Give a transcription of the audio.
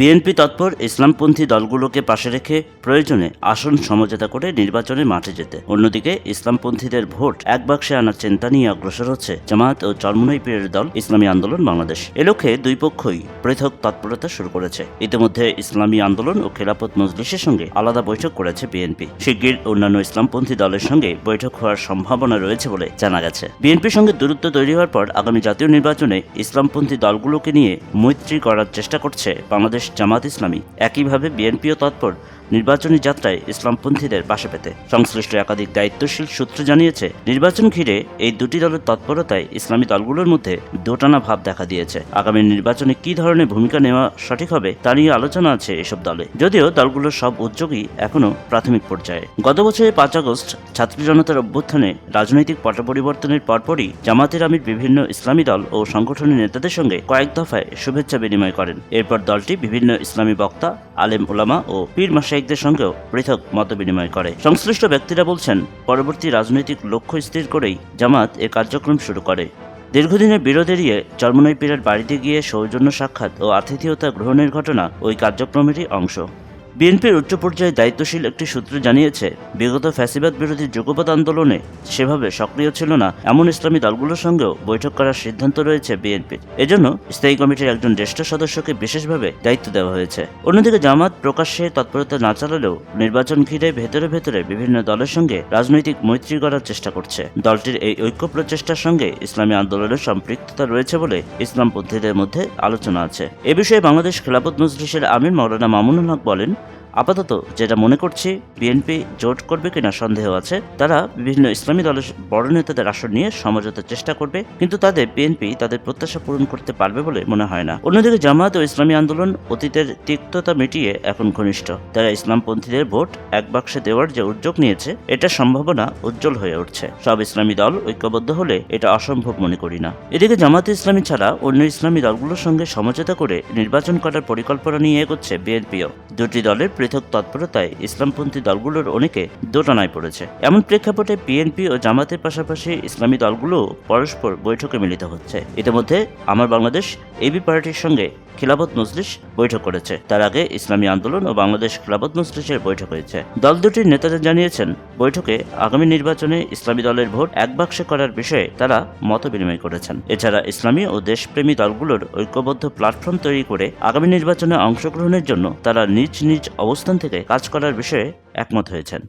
BNP তৎপর ইসলামপন্থী দলগুলোকে পাশে রেখে প্রয়োজনে আসন সমঝোতা করে নির্বাচনে মাঠে যেতে। অন্যদিকে ইসলামপন্থীদের ভোট এক বাক্সে আনার চিন্তা নিয়ে অগ্রসর হচ্ছে জামাত ও চরমনাই পীরের দল ইসলামী আন্দোলন বাংলাদেশ। এ লক্ষ্যে দুই পক্ষই পৃথক তৎপরতা শুরু করেছে। ইতিমধ্যে ইসলামী আন্দোলন ও খেলাপথ মজলিসের সঙ্গে আলাদা বৈঠক করেছে বিএনপি। শিগগির অন্যান্য ইসলামপন্থী দলের সঙ্গে বৈঠক হওয়ার সম্ভাবনা রয়েছে বলে জানা গেছে। বিএনপির সঙ্গে দূরত্ব তৈরি হওয়ার পর আগামী জাতীয় নির্বাচনে ইসলামপন্থী দলগুলোকে নিয়ে মৈত্রী করার চেষ্টা করছে বাংলাদেশ জামাত ইসলামী। একইভাবে বিএনপিও তৎপর। নির্বাচনী যাত্রায় ইসলামপন্থীদের পাশে পেতে সংশ্লিষ্ট একাধিক দায়িত্বশীল সূত্র জানিয়েছে, নির্বাচন ঘিরে এই দুটি দলের তৎপরতায় ইসলামী দলগুলোর মধ্যে দোটানা ভাব দেখা দিয়েছে। আগামী নির্বাচনে কি ধরনের ভূমিকা নেওয়া সঠিক হবে তা নিয়ে আলোচনা আছে এসব দলে। যদিও দলগুলোর সব উদ্যোগই এখনও প্রাথমিক পর্যায়ে। গত বছরের পাঁচ আগস্ট ছাত্রী জনতার অভ্যুত্থানে রাজনৈতিক পট পরিবর্তনের পরপরই জামাতের আমির বিভিন্ন ইসলামী দল ও সংগঠনের নেতাদের সঙ্গে কয়েক দফায় শুভেচ্ছা বিনিময় করেন। এরপর দলটি বিভিন্ন ইসলামী বক্তা, আলেম ওলামা ও পীর মাসাইকদের সঙ্গেও পৃথক মত বিনিময় করে। সংশ্লিষ্ট ব্যক্তিরা বলছেন, পরবর্তী রাজনৈতিক লক্ষ্য স্থির করেই জামাত এ কার্যক্রম শুরু করে। দীর্ঘদিনের বিরোধ এড়িয়ে চরমনাই পীরের বাড়িতে গিয়ে সৌজন্য সাক্ষাৎ ও আতিথেয়তা গ্রহণের ঘটনা ওই কার্যক্রমেরই অংশ। বিএনপির উচ্চ পর্যায়ে দায়িত্বশীল একটি সূত্র জানিয়েছে, বিগত ফ্যাসিবাদ বিরোধী যুগপৎ আন্দোলনে সেভাবে সক্রিয় ছিল না এমন ইসলামী দলগুলোর সঙ্গেও বৈঠক করার সিদ্ধান্ত রয়েছে বিএনপির এজন্য স্থায়ী কমিটির একজন জ্যেষ্ঠ সদস্যকে বিশেষভাবে দায়িত্ব দেওয়া হয়েছে। অন্যদিকে জামাত প্রকাশ্যে তৎপরতা না চালালেও নির্বাচন ঘিরে ভেতরে ভেতরে বিভিন্ন দলের সঙ্গে রাজনৈতিক মৈত্রী করার চেষ্টা করছে। দলটির এই ঐক্য প্রচেষ্টার সঙ্গে ইসলামী আন্দোলনের সম্পৃক্ততা রয়েছে বলে ইসলাম ইসলামপন্থীদের মধ্যে আলোচনা আছে। এ বিষয়ে বাংলাদেশ খেলাপথ মজলিসের আমির মাওলানা মামুনুল হক বলেন আপাতত যেটা মনে করছি বিএনপি জোট করবে কিনা সন্দেহ আছে। তারা বিভিন্ন ইসলামী দলের বড় নেতাদের আসন নিয়ে সমঝোতার চেষ্টা করবে, কিন্তু তাদের বিএনপি তাদের প্রত্যাশা পূরণ করতে পারবে বলে মনে হয় না। অন্যদিকে জামাত ও ইসলামী আন্দোলন অতীতের তিক্ততা মিটিয়ে এখন ঘনিষ্ঠ। তারা ইসলামপন্থীদের ভোট এক বাক্সে দেওয়ার যে উদ্যোগ নিয়েছে, এটা সম্ভাবনা উজ্জ্বল হয়ে উঠছে। সব ইসলামী দল ঐক্যবদ্ধ হলে এটা অসম্ভব মনে করি না। এদিকে জামাত ইসলামী ছাড়া অন্য ইসলামী দলগুলোর সঙ্গে সমঝোতা করে নির্বাচন করার পরিকল্পনা নিয়ে এগোচ্ছে বিএনপিও দুটি দলের পৃথক তৎপরতায় ইসলামপন্থী দলগুলোর অনেকে দোটানায় পড়েছে। এমন প্রেক্ষাপটে বিএনপি ও জামাতের পাশাপাশি ইসলামী দলগুলো পরস্পর বৈঠকে মিলিত হচ্ছে। ইতিমধ্যে আমার বাংলাদেশ এবি পার্টির সঙ্গে খিলাফত মজলিস বৈঠক করেছে। তার আগে ইসলামী আন্দোলন ও বাংলাদেশ খিলাফত মজলিসের বৈঠক হয়েছে। দল দুটির নেতারা জানিয়েছেন, বৈঠকে আগামী নির্বাচনে ইসলামী দলের ভোট এক বাক্সে করার বিষয়ে তারা মত বিনিময় করেছেন। এছাড়া ইসলামী ও দেশপ্রেমী দলগুলোর ঐক্যবদ্ধ প্ল্যাটফর্ম তৈরি করে আগামী নির্বাচনে অংশগ্রহণের জন্য তারা নিজ নিজ অবস্থান থেকে কাজ করার বিষয়ে একমত হয়েছেন।